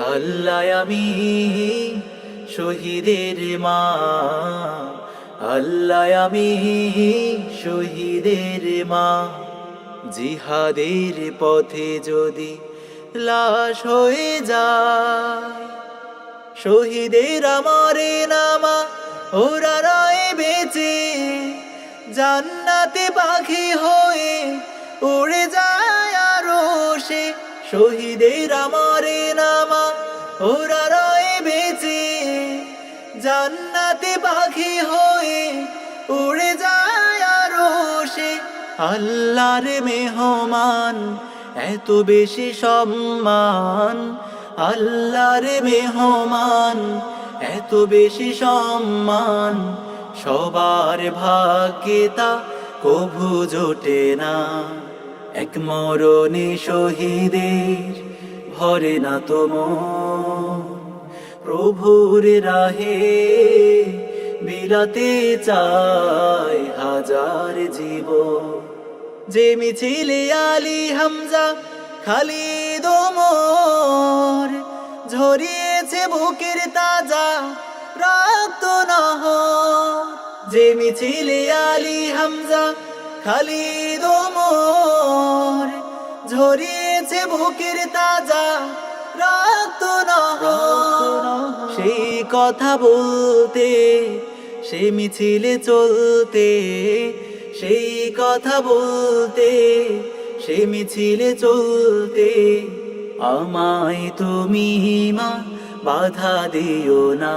আল্লাহ আমি শহীদের মা। আল্লাহ আমি শহীদের মা। জিহাদের পথে যদি লাশ হয়ে যায়, শহীদের আমারে নামা ওরা রয়ে বেঁচে, জান্নাতে পাখি হয়ে উড়ে যায় আরও সে শহীদের আমারে নামা ওরা রয়ে বেঁচে, জান্নাতে পাখি হয়ে উড়ে যায় আরও সে। আল্লাহর মেহমান, এত বেশি সম্মান। আল্লাহর মেহমান, এত বেশি সম্মান। সবার ভাগ্যে তা কভু জোটে না। এক মরণে শহীদের, ভরে না তোম প্রভুর রাহে বিলাতে চায় হাজার জীব যে মিছিলে আলী হামজা খালি মোর ঝরিয়েছে বুকের তাজা রক্ত নহ যে মিছিলে আলী হামজা খালিদ মোর, ঝরিয়েছে বুকের তাজা রক্ত সেই কথা বলতে সে মিছিলে চলতে, সেই কথা বলতে সে মিছিলে চলতে, আমায় তুমি মা বাধা দিও না।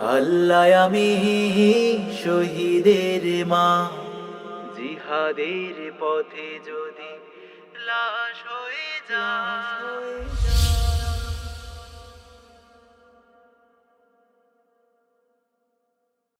আল্লাহ আমি শহীদের মা। জিহাদের পথে যদি লাশ হয়ে যায়।